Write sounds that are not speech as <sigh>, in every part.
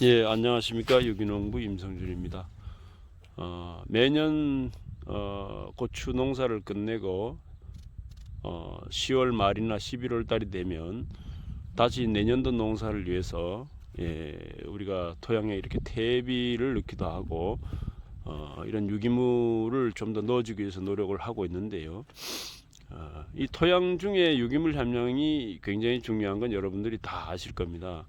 예, 안녕하십니까. 유기농부 임성준입니다. 어, 매년 어, 고추 농사를 끝내고 어, 10월 말이나 11월 달이 되면 다시 내년도 농사를 위해서 예, 우리가 토양에 이렇게 퇴비를 넣기도 하고 어, 이런 유기물을 좀 더 넣어주기 위해서 노력을 하고 있는데요. 어, 이 토양 중에 유기물 함량이 굉장히 중요한 건 여러분들이 다 아실 겁니다.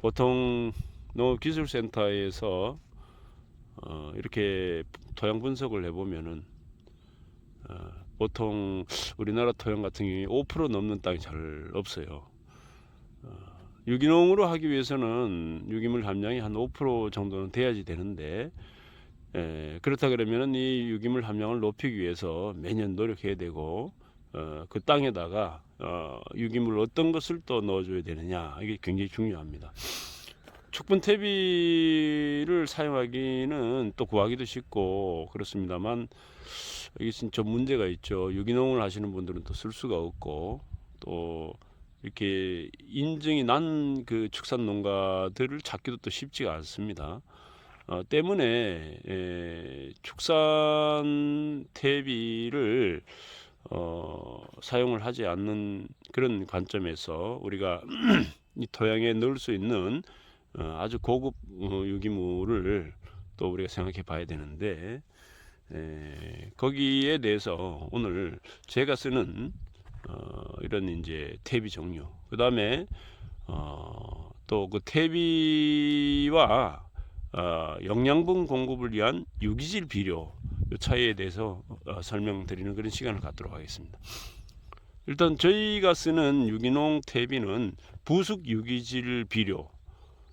보통 농업기술센터에서 어, 이렇게 토양 분석을 해보면은 어, 보통 우리나라 토양 같은 경우에 5% 넘는 땅이 잘 없어요. 어, 유기농으로 하기 위해서는 유기물 함량이 한 5% 정도는 돼야지 되는데 에, 그렇다 그러면은 이 유기물 함량을 높이기 위해서 매년 노력해야 되고 어, 그 땅에다가 어, 유기물 어떤 것을 또 넣어줘야 되느냐 이게 굉장히 중요합니다. 축분 퇴비를 사용하기는 또 구하기도 쉽고 그렇습니다만 이것은 좀 문제가 있죠. 유기농을 하시는 분들은 또 쓸 수가 없고 또 이렇게 인증이 난 그 축산 농가들을 찾기도 또 쉽지가 않습니다. 어, 때문에 에, 축산 퇴비를 어, 사용을 하지 않는 그런 관점에서 우리가 <clears throat> 이 토양에 넣을 수 있는 어, 아주 고급 어, 유기물을 또 우리가 생각해 봐야 되는데 에, 거기에 대해서 오늘 제가 쓰는 어, 이런 이제 퇴비 종류 그 다음에 어, 또 그 퇴비와 어, 영양분 공급을 위한 유기질 비료 이 차이에 대해서 어, 설명드리는 그런 시간을 갖도록 하겠습니다. 일단 저희가 쓰는 유기농 퇴비는 부숙 유기질 비료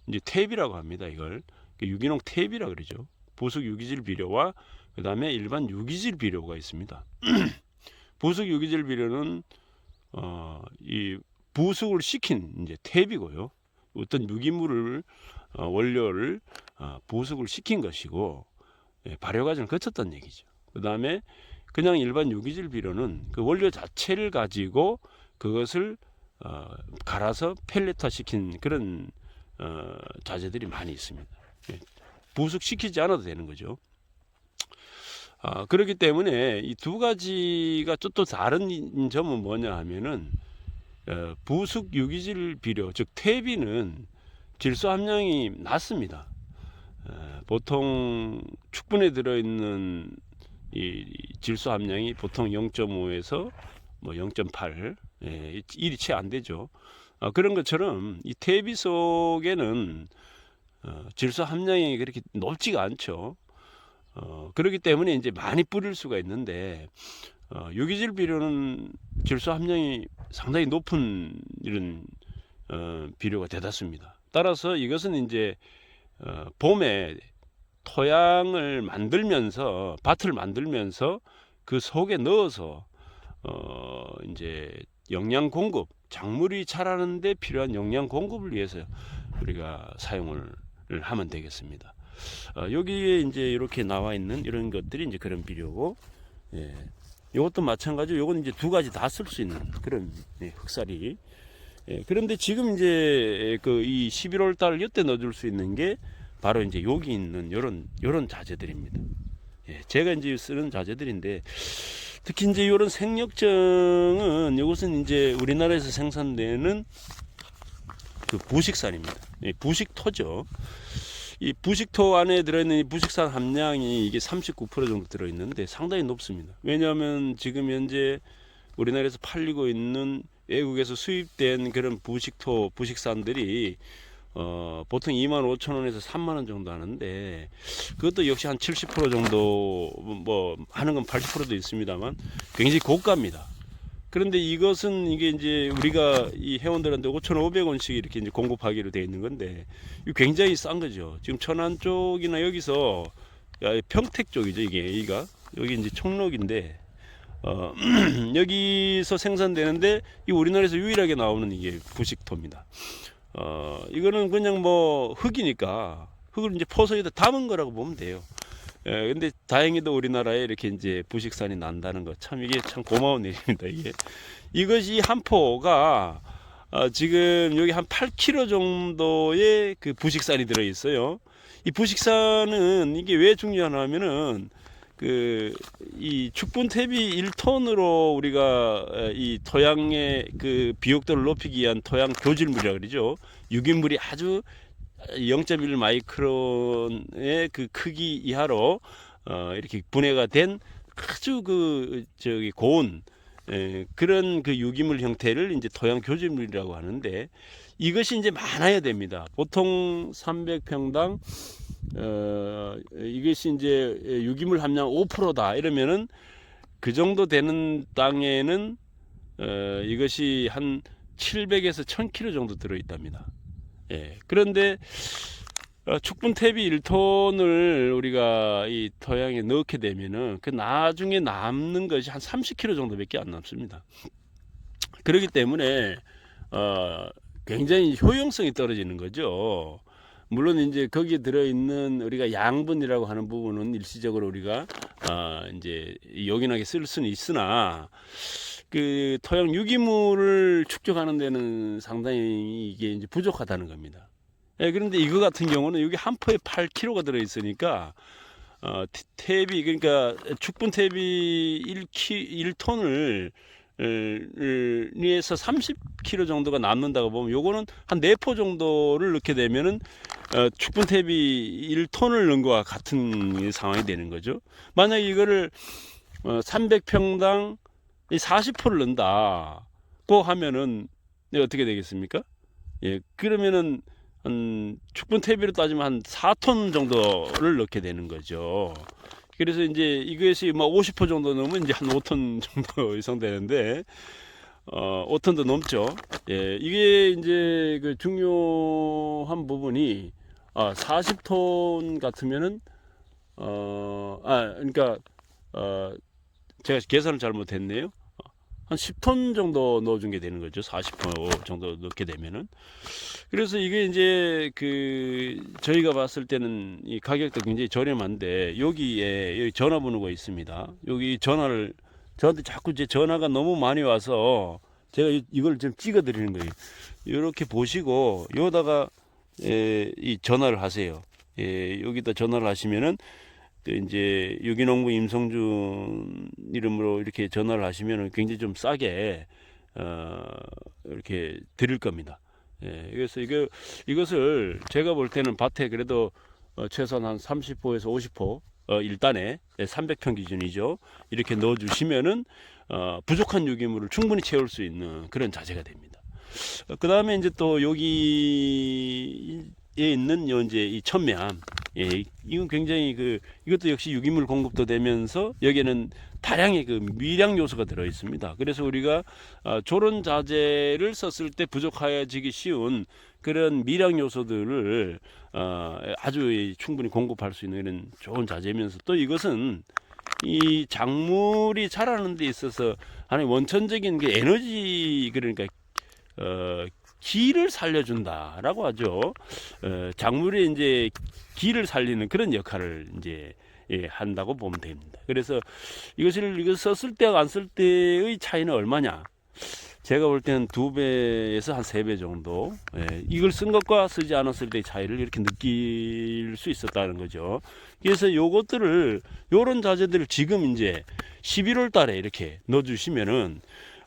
이제 탭이라고 합니다. 이걸 그 유기농 탭이라 그러죠. 부숙 유기질 비료와 그 다음에 일반 유기질 비료가 있습니다. <clears throat> 부숙 유기질 비료는 어, 이 부숙을 시킨 이제 탭이고요. 어떤 유기물을 어, 원료를 어, 부숙을 시킨 것이고 예, 발효 과정을 거쳤다는 얘기죠. 그 다음에 그냥 일반 유기질 비료는 그 원료 자체를 가지고 그것을 어, 갈아서 펠렛화 시킨 그런 어, 자재들이 많이 있습니다. 예, 부숙시키지 않아도 되는 거죠. 아, 그렇기 때문에 이 두 가지가 또, 또 다른 점은 뭐냐 하면은 어, 부숙 유기질 비료 즉 퇴비는 질소 함량이 낮습니다. 어, 보통 축분에 들어있는 이 질소 함량이 보통 0.5에서 뭐 0.8, 예, 1이 채 안 되죠. 어, 그런 것처럼 이 퇴비 속에는 어, 질소 함량이 그렇게 높지가 않죠. 어, 그렇기 때문에 이제 많이 뿌릴 수가 있는데 어, 유기질 비료는 질소 함량이 상당히 높은 이런 어, 비료가 대다수입니다. 따라서 이것은 이제 어, 봄에 토양을 만들면서 밭을 만들면서 그 속에 넣어서 어, 이제 영양 공급 작물이 자라는데 필요한 영양 공급을 위해서 우리가 사용을 하면 되겠습니다. 어, 여기에 이제 이렇게 나와 있는 이런 것들이 이제 그런 비료고, 예. 이것도 마찬가지로 요건 이제 두 가지 다 쓸 수 있는 그런 예, 흑사리. 예, 그런데 지금 이제 그 이 11월 달 이때 넣어줄 수 있는 게 바로 이제 여기 있는 요런 요런 자재들입니다. 예, 제가 이제 쓰는 자재들인데 특히 이제 이런 생력정은 이것은 이제 우리나라에서 생산되는 그 부식산입니다. 예, 부식토죠. 이 부식토 안에 들어있는 이 부식산 함량이 이게 39% 정도 들어있는데 상당히 높습니다. 왜냐하면 지금 현재 우리나라에서 팔리고 있는 외국에서 수입된 그런 부식토 부식산들이 어, 보통 2만 5천 원에서 3만 원 정도 하는데 그것도 역시 한 70% 정도 뭐 하는 건 80%도 있습니다만 굉장히 고가입니다. 그런데 이것은 이게 이제 우리가 이 회원들한테 5,500원씩 이렇게 이제 공급하기로 되어 있는 건데 굉장히 싼 거죠. 지금 천안 쪽이나 여기서 야, 평택 쪽이죠 이게 여기가 여기 이제 청록인데 어, <clears throat> 여기서 생산되는데 이 우리나라에서 유일하게 나오는 이게 부식토입니다. 어, 이거는 그냥 뭐 흙이니까 흙을 이제 여기다 담은 거라고 보면 돼요. 예, 근데 다행히도 우리나라에 이렇게 이제 부식산이 난다는 거 참 이게 참 고마운 일입니다. 이게 이것이 한 포가 아, 지금 여기 한 8kg 정도의 그 부식산이 들어 있어요. 이 부식산은 이게 왜 중요하냐면은 그 이 축분 탭이 1톤으로 우리가 에, 이 토양의 그 비옥도를 높이기 위한 토양 교질물이라 그러죠. 유기물이 아주 0.1 마이크론의 그 크기 이하로 어, 이렇게 분해가 된 아주 그 저기 고온 에, 그런 그 유기물 형태를 이제 토양 교질물이라고 하는데 이것이 이제 많아야 됩니다. 보통 300평당 어, 이것이 이제 유기물 함량 5%다 이러면은 그 정도 되는 땅에는 어, 이것이 한 700에서 1000kg 정도 들어 있답니다. 예. 그런데 어, 축분 탭이 1톤을 우리가 이 토양에 넣게 되면은 그 나중에 남는 것이 한 30kg 정도밖에 안 남습니다. 그렇기 때문에 어, 굉장히 효용성이 떨어지는 거죠. 물론 이제 거기에 들어있는 우리가 양분이라고 하는 부분은 일시적으로 우리가 아 이제 요긴하게 쓸 수는 있으나 그 토양 유기물을 축적하는 데는 상당히 이게 이제 부족하다는 겁니다. 예, 그런데 이거 같은 경우는 여기 한 포에 8kg가 들어 있으니까 어, 태- 탭이 그러니까 축분 탭이 1키 1톤을 에서 30kg 정도가 남는다고 보면 요거는 한 4포 정도를 넣게 되면은 어, 축분 탭이 1톤을 넣은 것과 같은 상황이 되는 거죠. 만약 이거를 어, 300평당 40포를 넣는다고 하면은 네, 어떻게 되겠습니까? 예, 그러면은 한 축분 탭으로 따지면 한 4톤 정도를 넣게 되는 거죠. 그래서 이제 이것이 뭐50% 정도 넣으면 이제 한 5톤 <laughs> 정도 이상 되는데 어 5톤도 넘죠. 예, 이게 이제 그 중요한 부분이 아 40톤 같으면은 어아 그러니까 어 제가 계산을 잘못했네요. 한 10톤 정도 넣어준 게 되는 거죠. 40% 정도 넣게 되면은. 그래서 이게 이제 그 저희가 봤을 때는 이 가격도 굉장히 저렴한데 여기에 여기 전화번호가 있습니다. 여기 전화를 저한테 자꾸 이제 전화가 너무 많이 와서 제가 이- 이걸 좀 찍어 드리는 거예요. 이렇게 보시고 여기다가 에, 이 전화를 하세요. 예, 여기다 전화를 하시면은 그 이제 유기농부 임성준 이름으로 이렇게 전화를 하시면은 굉장히 좀 싸게 어, 이렇게 드릴 겁니다. 예, 그래서 이거 이것을 제가 볼 때는 밭에 그래도 어, 최소한 한 30호에서 50호 어, 일단에 300평 기준이죠. 이렇게 넣어 주시면은 어, 부족한 유기물을 충분히 채울 수 있는 그런 자재가 됩니다. 그 다음에 이제 또 여기에 있는 요 이제 이 천매암, 예, 이건 굉장히 그 이것도 역시 유기물 공급도 되면서 여기에는 다량의 그 미량 요소가 들어 있습니다. 그래서 우리가 어, 조론 자재를 썼을 때 부족해지기 쉬운 그런 미량 요소들을 어, 아주 이 충분히 공급할 수 있는 이런 좋은 자재면서 또 이것은 이 작물이 자라는 데 있어서 하나의 원천적인 게 에너지 그러니까 어, 기를 살려준다라고 하죠. 어, 작물의 이제 기를 살리는 그런 역할을 이제 예, 한다고 보면 됩니다. 그래서 이것을 이거 썼을 때와 안 쓸 때의 차이는 얼마냐? 제가 볼 때는 두 배에서 한 세 배 정도. 예, 이걸 쓴 것과 쓰지 않았을 때의 차이를 이렇게 느낄 수 있었다는 거죠. 그래서 요것들을 요런 자재들을 지금 이제 11월 달에 이렇게 넣어 주시면은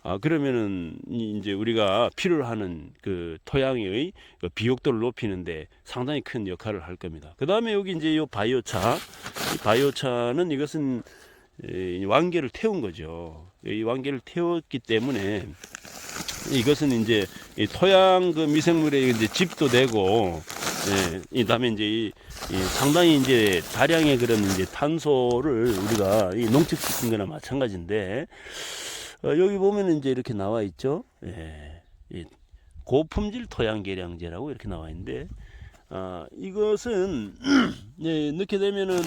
아 그러면은 이- 이제 우리가 필요로 하는 그 토양의 그 비옥도를 높이는데 상당히 큰 역할을 할 겁니다. 그 다음에 여기 이제 요 바이오차, 이 바이오차는 이것은 완계를 태운 거죠. 이 완계를 태웠기 때문에 이것은 이제 이 토양 그 미생물에 이제 집도 되고, 예, 이 다음에 이제 이, 이 상당히 이제 다량의 그런 이제 탄소를 우리가 이 농축시킨 거나 마찬가지인데, 어, 여기 보면은 이제 이렇게 나와 있죠. 예, 이 고품질 토양 계량제라고 이렇게 나와 있는데, 아, 이것은 예, <clears throat> 넣게 되면은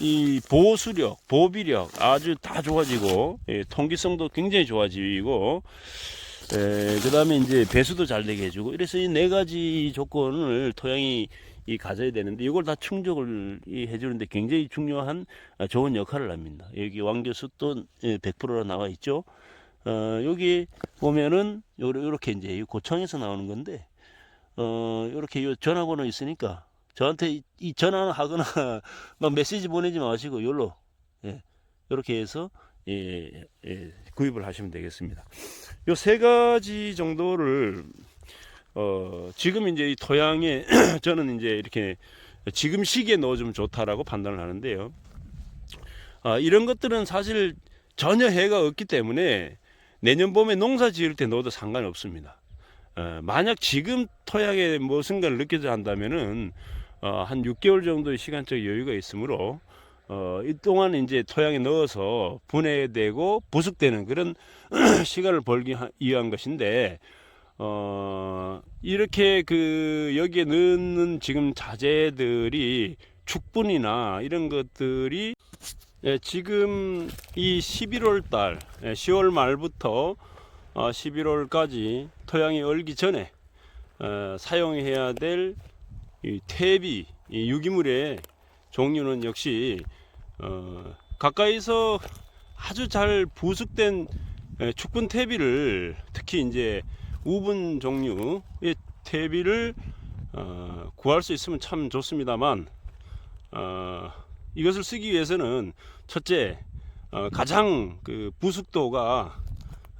이 보수력, 보비력 아주 다 좋아지고 예, 통기성도 굉장히 좋아지고 예, 그다음에 이제 배수도 잘 되게 해주고 이래서 이 네 가지 조건을 토양이 이 가져야 되는데 이걸 다 충족을 이 해주는데 굉장히 중요한 아, 좋은 역할을 합니다. 여기 완교수도 예, 100%로 나와 있죠. 어, 여기 보면은 요렇게 이제 이 고청에서 나오는 건데 어, 요렇게 요 전화번호 있으니까 저한테 이, 이 전화 하거나 <laughs> 막 메시지 보내지 마시고 요로 예, 요렇게 해서 예, 예, 구입을 하시면 되겠습니다. 요 세 가지 정도를 어, 지금 이제 이 토양에 <clears throat> 저는 이제 이렇게 지금 시기에 넣어주면 좋다라고 판단을 하는데요. 아, 이런 것들은 사실 전혀 해가 없기 때문에 내년 봄에 농사 지을 때 넣어도 상관이 없습니다. 어, 만약 지금 토양에 무슨가를 느껴져 한다면은 어, 한 6개월 정도의 시간적 여유가 있으므로 어, 이 동안 이제 토양에 넣어서 분해되고 부숙되는 그런 <clears throat> 시간을 벌기 하- 위한 것인데 어, 이렇게 그 여기에 넣는 지금 자재들이 축분이나 이런 것들이 예, 지금 이 11월 달, 예, 10월 말부터 어, 11월까지 토양이 얼기 전에 어, 사용해야 될 이 퇴비, 이 유기물의 종류는 역시 어, 가까이서 아주 잘 부숙된 예, 축분 퇴비를 특히 이제 우분 종류의 퇴비를 어, 구할 수 있으면 참 좋습니다만 어, 이것을 쓰기 위해서는 첫째 어, 가장 그 부숙도가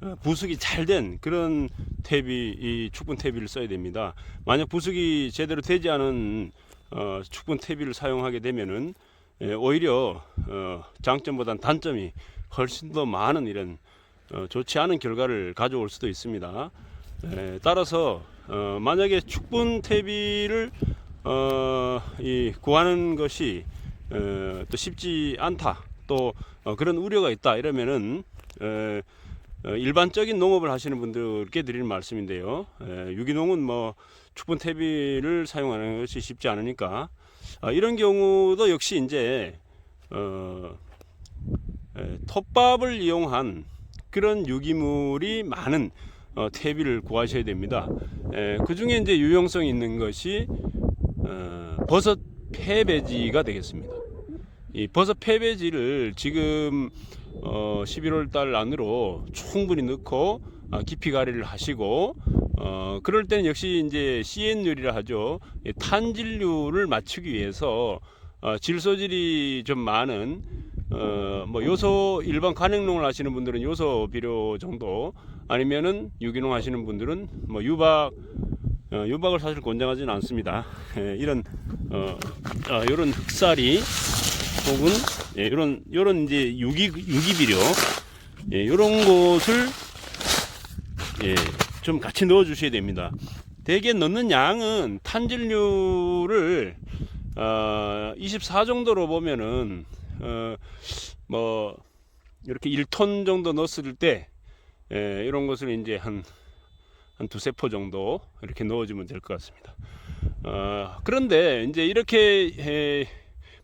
어, 부숙이 잘 된 그런 탭이 이 축분 탭이를 써야 됩니다. 만약 부숙이 제대로 되지 않은 어, 축분 탭이를 사용하게 되면은 예, 오히려 어, 장점보다는 단점이 훨씬 더 많은 이런 어, 좋지 않은 결과를 가져올 수도 있습니다. 예, 따라서 어, 만약에 축분 탭이를 어, 이 구하는 것이 어, 또 쉽지 않다. 또 어, 그런 우려가 있다. 이러면은 에, 어, 일반적인 농업을 하시는 분들께 드리는 말씀인데요. 에, 유기농은 뭐 축분 퇴비를 사용하는 것이 쉽지 않으니까 아, 이런 경우도 역시 이제 어, 에, 톱밥을 이용한 그런 유기물이 많은 어, 퇴비를 구하셔야 됩니다. 그 중에 이제 유용성 있는 것이 어, 버섯 폐배지가 되겠습니다. 이 버섯 폐배지를 지금 어, 11월 달 안으로 충분히 넣고 아, 깊이 가리를 하시고 어, 그럴 때는 역시 이제 CN율이라 하죠. 이 탄질률을 맞추기 위해서 어, 질소질이 좀 많은 어, 뭐 요소 일반 간행농을 하시는 분들은 요소 비료 정도 아니면은 유기농 하시는 분들은 뭐 유박 어, 유박을 사실 권장하지는 않습니다. 예, 이런 어, 아, 이런 흑살이 혹은 예, 이런 이런 이제 유기 유기 비료 예, 이런 것을 예, 좀 같이 넣어 주셔야 됩니다. 대개 넣는 양은 탄질률을 어, 24 정도로 보면은 어, 뭐 이렇게 1톤 정도 넣었을 때 예, 이런 것을 이제 한, 한 두세 포 정도 이렇게 넣어주면 될 것 같습니다. 어, 그런데 이제 이렇게 에,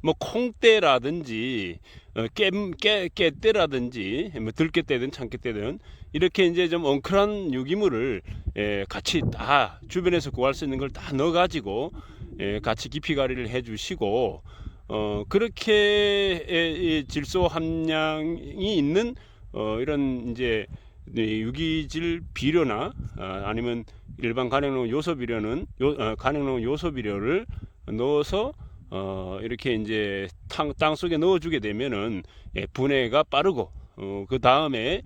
뭐 콩대라든지 어, 깨, 깨, 깨대라든지 뭐 들깨대든 참깨대든 이렇게 이제 좀 엉클한 유기물을 에, 같이 다 주변에서 구할 수 있는 걸 다 넣어 가지고 에, 같이 깊이 가리를 해 주시고 어, 그렇게 에, 이 질소 함량이 있는 어, 이런 이제 네, 유기질 비료나 아, 아니면 일반 간행농 요소 비료는 요, 어, 간행농 요소 비료를 넣어서 어, 이렇게 이제 땅, 땅 속에 넣어주게 되면은 예, 분해가 빠르고 어, 그 다음에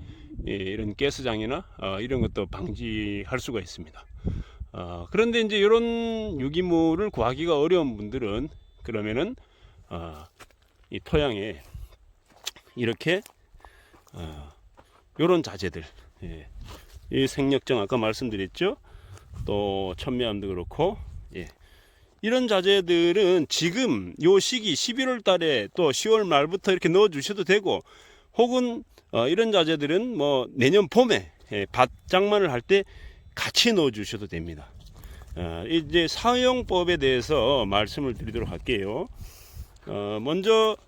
예, 이런 가스장이나 어, 이런 것도 방지할 수가 있습니다. 어, 그런데 이제 이런 유기물을 구하기가 어려운 분들은 그러면은 어, 이 토양에 이렇게 어, 요런 자재들 예. 이 생력정 아까 말씀드렸죠 또 천미암도 그렇고 예. 이런 자재들은 지금 요 시기 11월 달에 또 10월 말부터 이렇게 넣어 주셔도 되고 혹은 어, 이런 자재들은 뭐 내년 봄에 예, 밭 장만을 할 때 같이 넣어 주셔도 됩니다. 어, 이제 사용법에 대해서 말씀을 드리도록 할게요. 어, 먼저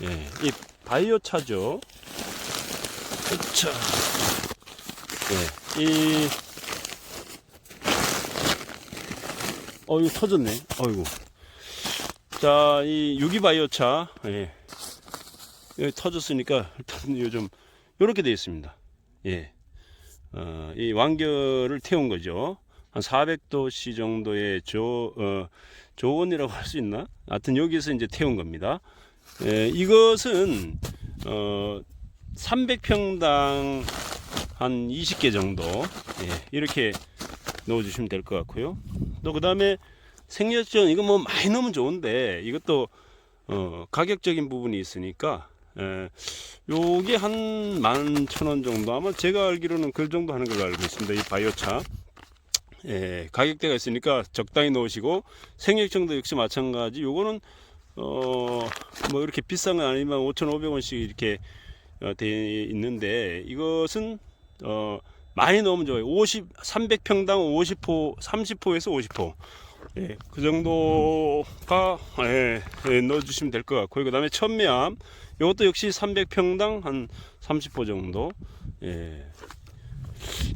예, 이 바이오 차죠? 자, 예, 이, 어, 이거 터졌네. 어이구. 자, 이 유기바이오 차, 예. 여기 터졌으니까, 일단 요즘, 이렇게 되어 있습니다. 예. 어, 이 완결을 태운 거죠. 한 400도씨 정도의 조, 어, 조온이라고 할 수 있나? 하여튼 여기서 이제 태운 겁니다. 예, 이것은, 어, 300평당 한 20개 정도, 예, 이렇게 넣어주시면 될 것 같고요. 또 그 다음에 생리혈전, 이거 뭐 많이 넣으면 좋은데, 이것도, 어, 가격적인 부분이 있으니까, 예, 요게 한 11,000원 정도 아마 제가 알기로는 그 정도 하는 걸로 알고 있습니다. 이 바이오차. 예, 가격대가 있으니까 적당히 넣으시고 생액정도 역시 마찬가지. 요거는 어 뭐 이렇게 비싼 건 아니지만 5,500원씩 이렇게 어, 돼 있는데 이것은 어 많이 넣으면 좋아요. 50 300평당 50호 30호에서 50호. 예, 그 정도가 예, 예, 넣어주시면 될 것 같고요. 그 다음에 천매암 이것도 역시 300평당 한 30호 정도. 예.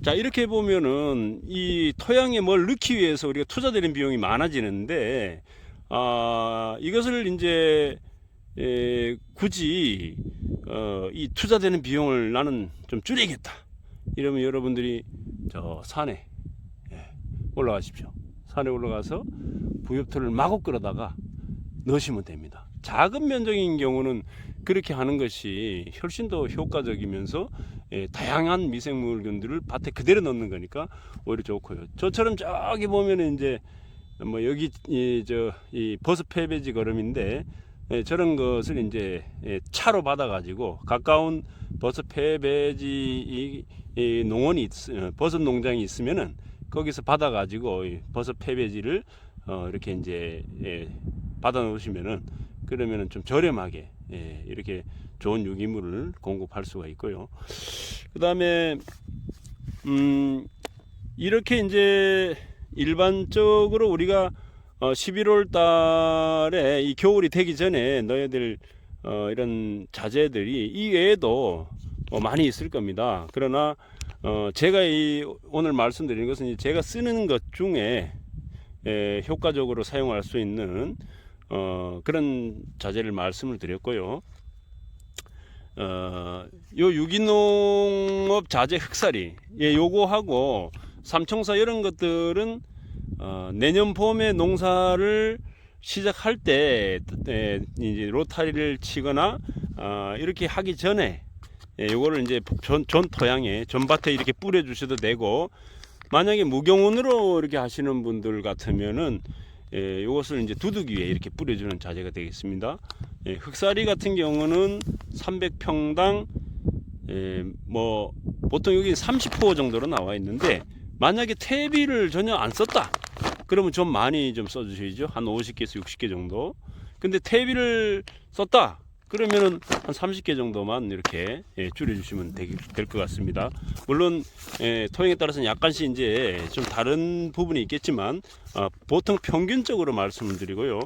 자 이렇게 보면은 이 토양에 뭘 넣기 위해서 우리가 투자되는 비용이 많아지는데 아 이것을 이제 에, 굳이 어, 이 투자되는 비용을 나는 좀 줄이겠다 이러면 여러분들이 저 산에 예, 올라가십시오 산에 올라가서 부엽토를 마구 끌어다가 넣으시면 됩니다 작은 면적인 경우는 그렇게 하는 것이 훨씬 더 효과적이면서 예, 다양한 미생물균들을 밭에 그대로 넣는 거니까 오히려 좋고요. 저처럼 저기 보면 이제 뭐 여기 이저이 버섯 패배지 걸음인데 예, 저런 것을 이제 예, 차로 받아가지고 가까운 버섯 패배지 농원이 있, 어, 버섯 농장이 있으면은 거기서 받아가지고 이 버섯 패배지를 어, 이렇게 이제 예, 받아 놓으시면은 그러면은 좀 저렴하게 예, 이렇게 좋은 유기물을 공급할 수가 있고요. 그 다음에 음, 이렇게 이제 일반적으로 우리가 어, 11월 달에 이 겨울이 되기 전에 될 어, 이런 자재들이 이 외에도 어, 많이 있을 겁니다. 그러나 어, 제가 이 오늘 말씀드리는 것은 제가 쓰는 것 중에 에, 효과적으로 사용할 수 있는 어, 그런 자재를 말씀을 드렸고요. 어, 요 유기농업 자재 흑사리, 예, 요거하고 삼총사 이런 것들은 어, 내년 봄에 농사를 시작할 때 에, 이제 로타리를 치거나 어, 이렇게 하기 전에 예, 요거를 이제 전, 전 토양에 전밭에 이렇게 뿌려 주셔도 되고 만약에 무경운으로 이렇게 하시는 분들 같으면은 예, 이것을 이제 두둑 위에 이렇게 뿌려주는 자재가 되겠습니다. 예, 흑사리 같은 경우는 300평당 예, 뭐 보통 여기 30호 정도로 나와 있는데 만약에 퇴비를 전혀 안 썼다 그러면 좀 많이 좀 써주셔야죠 한 50개에서 60개 정도 근데 퇴비를 썼다 그러면은 한 30개 정도만 이렇게 예, 줄여주시면 될 것 같습니다. 물론 예, 토양에 따라서는 약간씩 이제 좀 다른 부분이 있겠지만 어, 보통 평균적으로 말씀을 드리고요.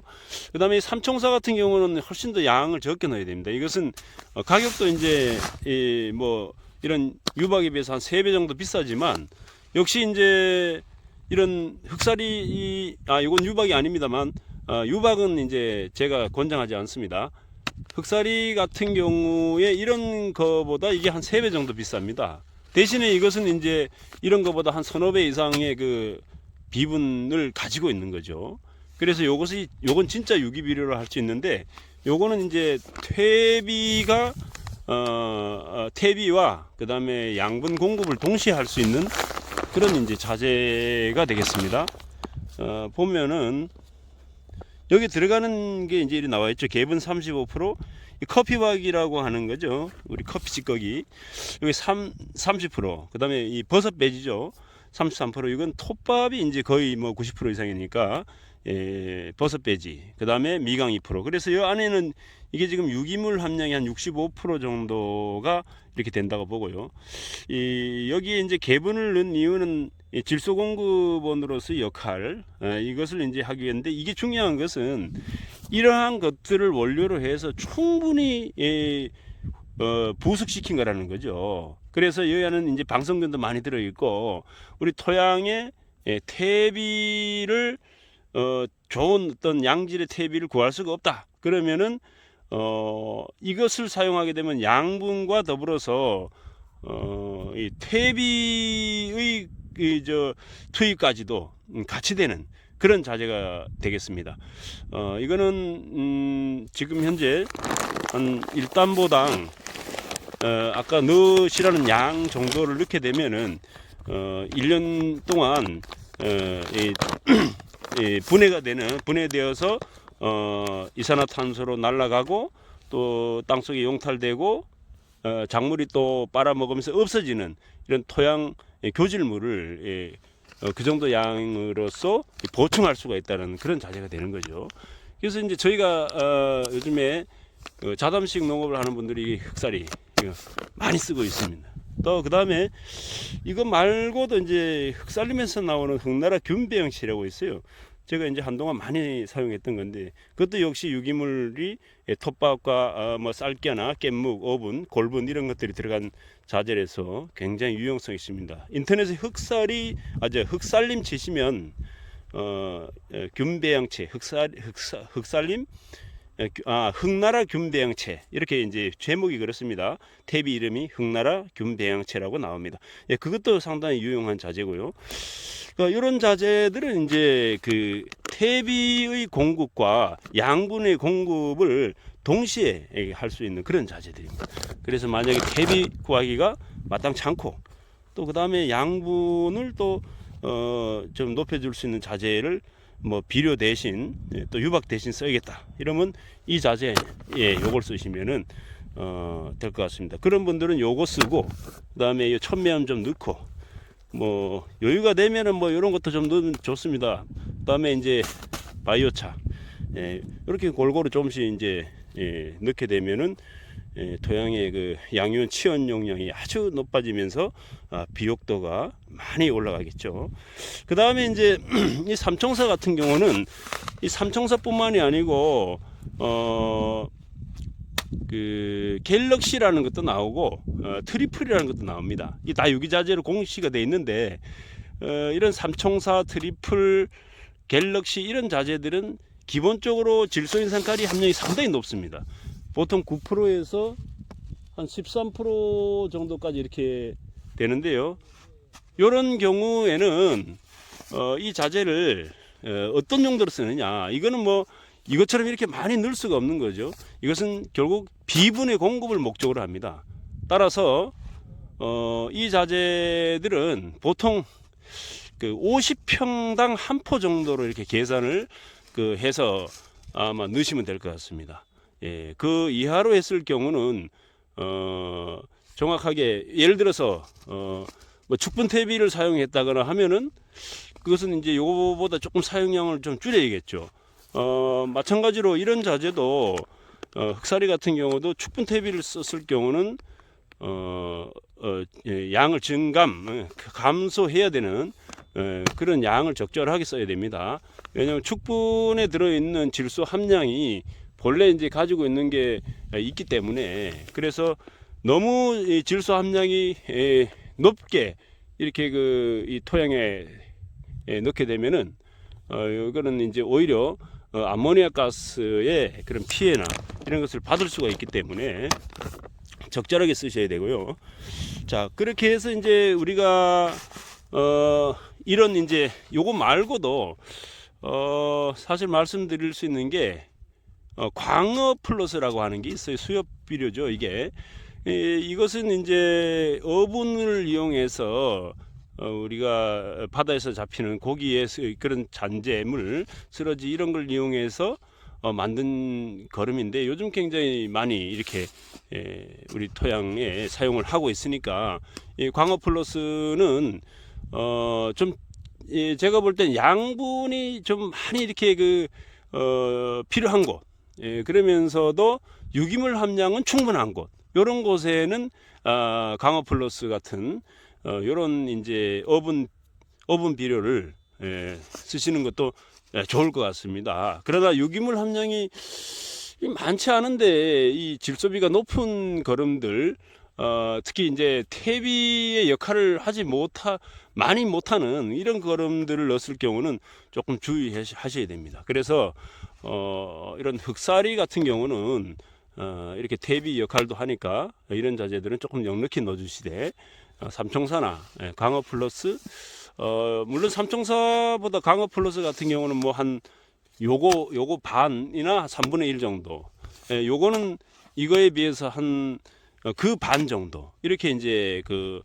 그다음에 삼총사 같은 경우는 훨씬 더 양을 적게 넣어야 됩니다. 이것은 어, 가격도 이제 이, 뭐 이런 유박에 비해서 한 3배 정도 비싸지만 역시 이제 이런 흑살이 이, 아 이건 유박이 아닙니다만 어, 유박은 이제 제가 권장하지 않습니다. 흑사리 같은 경우에 이런 거보다 이게 한 세 배 정도 비쌉니다. 대신에 이것은 이제 이런 거보다 한 서너 배 이상의 그 비분을 가지고 있는 거죠. 그래서 요것이 요건 진짜 유기 비료로 할 수 있는데 요거는 이제 퇴비가 어, 어 퇴비와 그다음에 양분 공급을 동시에 할 수 있는 그런 이제 자재가 되겠습니다. 어, 보면은 여기 들어가는 게 이제 나와 있죠. 개분 35%, 이 커피박이라고 하는 거죠. 우리 커피 찌꺼기. 여기 3, 30%, 그 다음에 이 버섯 배지죠. 33%, 이건 톱밥이 이제 거의 뭐 90% 이상이니까, 예, 버섯 배지. 그 다음에 미강 2%. 그래서 이 안에는 이게 지금 유기물 함량이 한 65% 정도가 이렇게 된다고 보고요. 이, 여기에 이제 개분을 넣은 이유는 이 질소 공급원으로서의 역할 어, 이것을 이제 하기 위한데 이게 중요한 것은 이러한 것들을 원료로 해서 충분히 예, 어, 부숙시킨 거라는 거죠. 그래서 안은 이제 방성균도 많이 들어 있고 우리 토양에 예, 퇴비를 어, 좋은 어떤 양질의 퇴비를 구할 수가 없다. 그러면은 어, 이것을 사용하게 되면 양분과 더불어서 어, 이 퇴비의 그저 투입까지도 음, 같이 되는 그런 자재가 되겠습니다. 어, 이거는 음, 지금 현재 한 1단보당 어, 아까 넣으시라는 양 정도를 넣게 되면은 어, 1년 동안 어, 이, <clears throat> 이 분해가 되는 분해되어서 어, 이산화탄소로 날아가고 또 땅속에 용탈되고 어, 작물이 또 빨아먹으면서 없어지는 이런 토양 예, 교질물을 예, 어, 그 정도 양으로서 보충할 수가 있다는 그런 자재가 되는 거죠. 그래서 이제 저희가 어, 요즘에 그 자담식 농업을 하는 분들이 흑살이 많이 쓰고 있습니다. 또 그 다음에 이거 말고도 이제 흑살림에서 나오는 흑나라 균배영치라고 있어요. 제가 이제 한동안 많이 사용했던 건데 그것도 역시 유기물이 예, 톱밥과 어, 뭐 쌀겨나 깻묵, 어분, 골분 이런 것들이 들어간 자재라서 굉장히 유용성이 있습니다. 인터넷에 흑살이 아저 흑살림 치시면 어, 에, 균배양체 흑살 흑사, 흑살림 아 흑나라 균배양체 이렇게 이제 제목이 그렇습니다. 탭이 이름이 흑나라 균배양체라고 나옵니다. 예, 그것도 상당히 유용한 자재고요. 그러니까 이런 자재들은 이제 그 퇴비의 공급과 양분의 공급을 동시에 할 수 있는 그런 자재들입니다. 그래서 만약에 퇴비 구하기가 마땅치 않고 또 그 다음에 양분을 또 어, 좀 높여줄 수 있는 자재를 뭐 비료 대신 예, 또 유박 대신 써야겠다 이러면 이 자재 예 요걸 쓰시면은 어, 될 것 같습니다. 그런 분들은 요거 쓰고 그 다음에 이 천매염 좀 넣고 뭐 여유가 되면은 뭐 이런 것도 좀 넣으면 좋습니다. 그 다음에 이제 바이오차 예, 이렇게 골고루 조금씩 이제 예, 넣게 되면은 예, 토양의 그 양이온 치원 용량이 아주 높아지면서 아, 비옥도가 많이 올라가겠죠. 그 다음에 이제 <clears throat> 이 삼총사 같은 경우는 이 삼총사뿐만이 아니고 어. 그 갤럭시라는 것도 나오고 어, 트리플이라는 것도 나옵니다. 이 다 유기자재로 공시가 돼 있는데 어, 이런 삼총사 트리플 갤럭시 이런 자재들은 기본적으로 질소인산가리 함량이 상당히 높습니다. 보통 9%에서 한 13% 정도까지 이렇게 되는데요. 이런 경우에는 어, 이 자재를 어, 어떤 용도로 쓰느냐 이거는 뭐 이것처럼 이렇게 많이 넣을 수가 없는 거죠. 이것은 결국 비분의 공급을 목적으로 합니다. 따라서 어, 이 자재들은 보통 그 50평당 한 포 정도로 이렇게 계산을 그 해서 아마 넣으시면 될 것 같습니다. 예, 그 이하로 했을 경우는 어, 정확하게 예를 들어서 어, 뭐 축분 퇴비를 사용했다거나 하면은 그것은 이제 요거보다 조금 사용량을 좀 줄여야겠죠. 어, 마찬가지로 이런 자재도 어, 흑사리 같은 경우도 축분 퇴비를 썼을 경우는 어, 어, 예, 양을 증감 예, 감소해야 되는 예, 그런 양을 적절하게 써야 됩니다. 왜냐하면 축분에 들어있는 질소 함량이 본래 이제 가지고 있는 게 있기 때문에 그래서 너무 이 질소 함량이 에, 높게 이렇게 그 이 토양에 에, 넣게 되면은 어, 이거는 이제 오히려 어, 암모니아 가스의 그런 피해나 이런 것을 받을 수가 있기 때문에 적절하게 쓰셔야 되고요. 자 그렇게 해서 이제 우리가 어 이런 이제 요거 말고도 어 사실 말씀드릴 수 있는 게 어, 광어 플러스라고 하는 게 있어요. 수협 비료죠. 이게 이, 이것은 이제 어분을 이용해서 어, 우리가 바다에서 잡히는 고기의 스- 그런 잔재물, 쓰러지 이런 걸 이용해서 어, 만든 거름인데 요즘 굉장히 많이 이렇게 예, 우리 토양에 사용을 하고 있으니까 이 광어 플러스는 어, 좀 예, 제가 볼 땐 양분이 좀 많이 이렇게 그 어, 필요한 곳 예, 그러면서도 유기물 함량은 충분한 곳 이런 곳에는 아, 강화 플러스 같은 어, 이런 이제 어분 어분 비료를 예, 쓰시는 것도 예, 좋을 것 같습니다. 그러나 유기물 함량이 이 많지 않은데 이 질소비가 높은 거름들 어, 특히 이제 퇴비의 역할을 하지 못하 많이 못하는 이런 거름들을 넣었을 경우는 조금 주의하셔야 됩니다. 그래서 어, 이런 흑사리 같은 경우는 어, 이렇게 대비 역할도 하니까 이런 자재들은 조금 넉넉히 넣어주시되 어, 삼총사나 예, 강어 플러스 어, 물론 삼총사보다 강어 플러스 같은 경우는 뭐 한 요거 요거 반이나 3분의 1 정도. 예, 요거는 이거에 비해서 한 그 반 정도. 이렇게 이제 그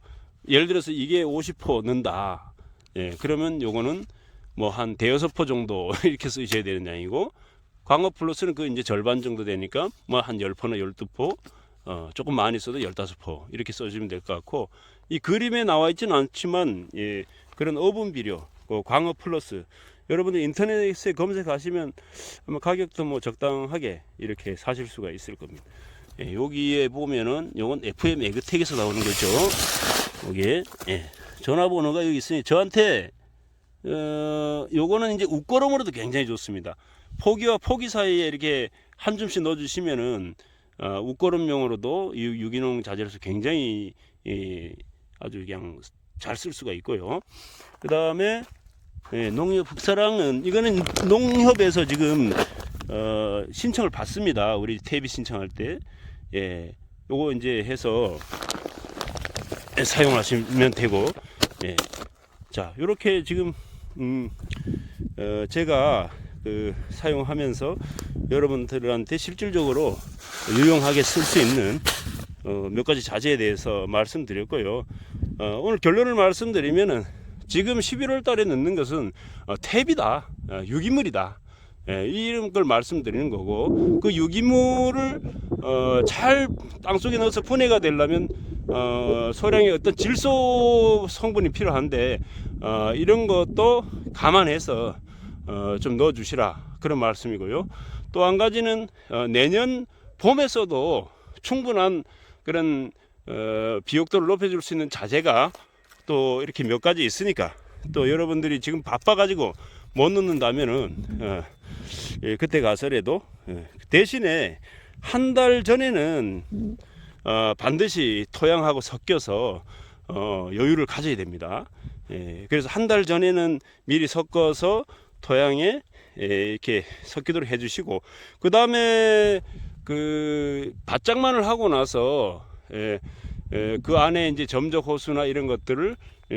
예를 들어서 이게 50포 넣는다. 예, 그러면 요거는 뭐 한 대여섯 포 정도 <laughs> 이렇게 쓰셔야 되는 양이고 광어 플러스는 그 이제 절반 정도 되니까 뭐한 10포나 12포 어, 조금 많이 써도 15포 이렇게 써주면 될 것 같고 이 그림에 나와 있지는 않지만 예, 그런 어분 비료 그 광어 플러스 여러분들 인터넷에 검색하시면 아마 가격도 뭐 적당하게 이렇게 사실 수가 있을 겁니다. 예, 여기에 보면은 요건 FM 에그텍에서 나오는 거죠. 여기에 예, 전화번호가 여기 있으니 저한테 어, 요거는 이제 웃거름으로도 굉장히 좋습니다. 포기와 포기 사이에 이렇게 한 줌씩 넣어주시면은 어, 웃거름용으로도 이 유기농 자재로서 굉장히 예, 아주 그냥 잘 쓸 수가 있고요. 그 다음에 예, 농협 북사랑은 이거는 농협에서 지금 어, 신청을 받습니다. 우리 탭이 신청할 때 예, 요거 이제 해서 사용하시면 되고 예. 자, 요렇게 지금 음, 어, 제가 그 사용하면서 여러분들한테 실질적으로 유용하게 쓸 수 있는 어, 몇 가지 자재에 대해서 말씀드렸고요. 어, 오늘 결론을 말씀드리면은 지금 11월 달에 넣는 것은 어, 탭이다. 어, 유기물이다. 예, 이런 걸 말씀드리는 거고 그 유기물을 어, 잘 땅속에 넣어서 분해가 되려면 어, 소량의 어떤 질소 성분이 필요한데 어, 이런 것도 감안해서 어, 좀 넣어 주시라 그런 말씀이고요. 또 한 가지는 어, 내년 봄에 써도 충분한 그런 어, 비옥도를 높여줄 수 있는 자재가 또 이렇게 몇 가지 있으니까 또 여러분들이 지금 바빠가지고 못 넣는다면은 어, 예, 그때 가서라도 예, 대신에 한 달 전에는 어, 반드시 토양하고 섞여서 어, 여유를 가져야 됩니다. 예, 그래서 한 달 전에는 미리 섞어서 토양에 예, 이렇게 섞이도록 해주시고 그 다음에 그 바짝만을 하고 나서 예, 예, 그 안에 이제 점적 호수나 이런 것들을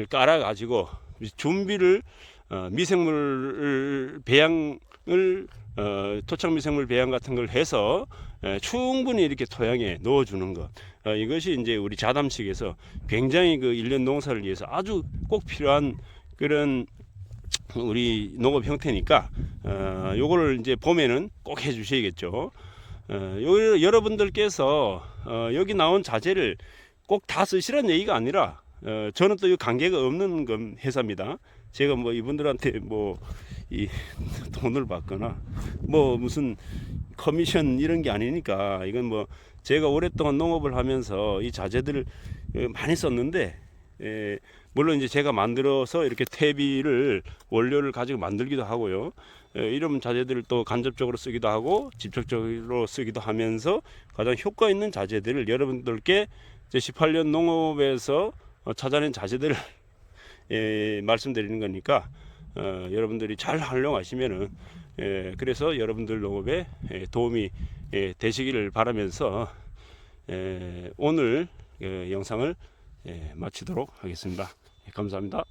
깔아 가지고 준비를 어, 미생물 배양을 어, 토착 미생물 배양 같은 걸 해서 에, 충분히 이렇게 토양에 넣어주는 것. 어, 이것이 이제 우리 자담식에서 굉장히 그 일년 농사를 위해서 아주 꼭 필요한 그런 우리 농업 형태니까 어, 요거를 이제 봄에는 꼭 해주셔야겠죠. 어, 요, 여러분들께서 어, 여기 나온 자재를 꼭 다 쓰시라는 얘기가 아니라 어, 저는 또 이 관계가 없는 건 회사입니다. 제가 뭐 이분들한테 뭐 이 <laughs> 돈을 받거나 뭐 무슨 커미션 이런 게 아니니까 이건 뭐 제가 오랫동안 농업을 하면서 이 자재들을 어, 많이 썼는데 에, 물론 이제 제가 만들어서 이렇게 퇴비를 원료를 가지고 만들기도 하고요. 에, 이런 자재들을 또 간접적으로 쓰기도 하고 직접적으로 쓰기도 하면서 가장 효과 있는 자재들을 여러분들께 제 18년 농업에서 어, 찾아낸 자재들을 <laughs> 예, 말씀드리는 거니까 어, 여러분들이 잘 활용하시면은 예, 그래서 여러분들 농업에 예, 도움이 예, 되시기를 바라면서 예, 오늘 예, 영상을 예, 마치도록 하겠습니다. 예, 감사합니다.